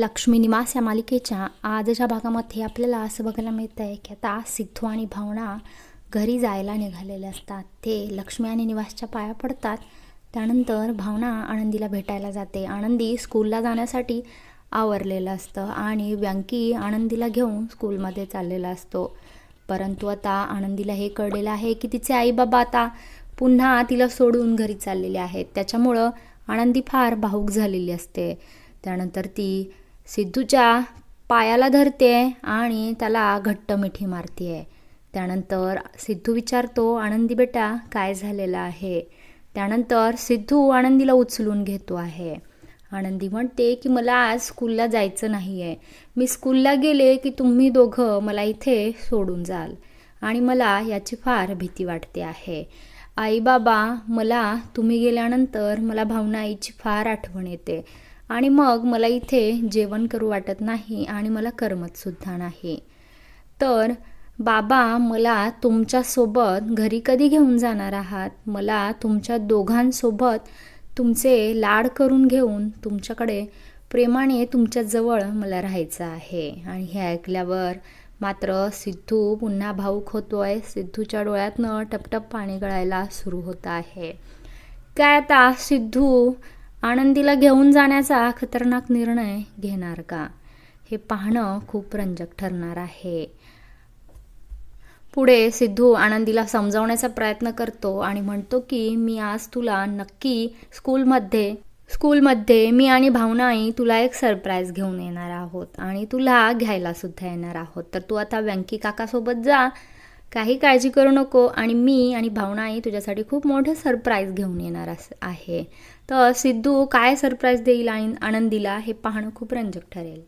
लक्ष्मी निवास या मालिकेच्या आजच्या भागामध्ये आपल्याला असं बघायला मिळतं आहे की आता सिद्धू आणि भावना घरी जायला निघालेले असतात. ते लक्ष्मी आणि निवासच्या पाया पडतात. त्यानंतर भावना आनंदीला भेटायला जाते. आनंदी स्कूलला जाण्यासाठी आवरलेलं असतं आणि व्यंकी आनंदीला घेऊन स्कूलमध्ये चाललेला असतो. परंतु आता आनंदीला हे कळलेलं आहे की तिचे आईबाबा आता पुन्हा तिला सोडून घरी चाललेले आहेत. त्याच्यामुळं आनंदी फार भाऊक झालेली असते. त्यानंतर ती सिद्धूच्या पायाला धरते आणि त्याला घट्ट मिठी मारते त्यानंतर सिद्धू विचारतो आनंदी बेटा काय झालेलं आहे? त्यानंतर सिद्धू आनंदीला उचलून घेतो आहे. आनंदी म्हणते की मला आज स्कूलला जायचं नाही आहे मी स्कूलला गेले की तुम्ही दोघं मला इथे सोडून जाल आणि मला याची फार भीती वाटते आहे. आई बाबा मला तुम्ही गेल्यानंतर मला भावना आईची फार आठवण येते. आणि मग मला इथे जेवण करू वाटत नाही आणि मला करमतसुद्धा नाही. तर बाबा मला तुमच्यासोबत घरी कधी घेऊन जाणार आहात? मला तुमच्या दोघांसोबत तुमचे लाड करून घेऊन तुमच्याकडे प्रेमाने तुमच्याजवळ मला राहायचं आहे. आणि हे ऐकल्यावर मात्र सिद्धू पुन्हा भाऊक आहे सिद्धूच्या डोळ्यातनं टपटप पाणी गळायला सुरू होत आहे. काय आता सिद्धू? आनंदीला घेऊन जाण्याचा खतरनाक निर्णय घेणार का? हे पाहणं खूप रंजक ठरणार आहे. पुढे सिद्धू आनंदीला समजावण्याचा प्रयत्न करतो आणि म्हणतो की मी आज तुला नक्की स्कूलमध्ये स्कूलमध्ये मी आणि भावनाई तुला एक सरप्राईज घेऊन येणार आहोत आणि तुला घ्यायला सुद्धा येणार आहोत. तर तू आता व्यंकी काकासोबत जा काही काळजी करू नको आणि मी आणि भावनाई तुझ्यासाठी खूप मोठं सरप्राईज घेऊन येणार अस आहे. तर सिद्धू काय सरप्राईज देईल आणि आनंदीला हे पाहणं खूप रंजक ठरेल.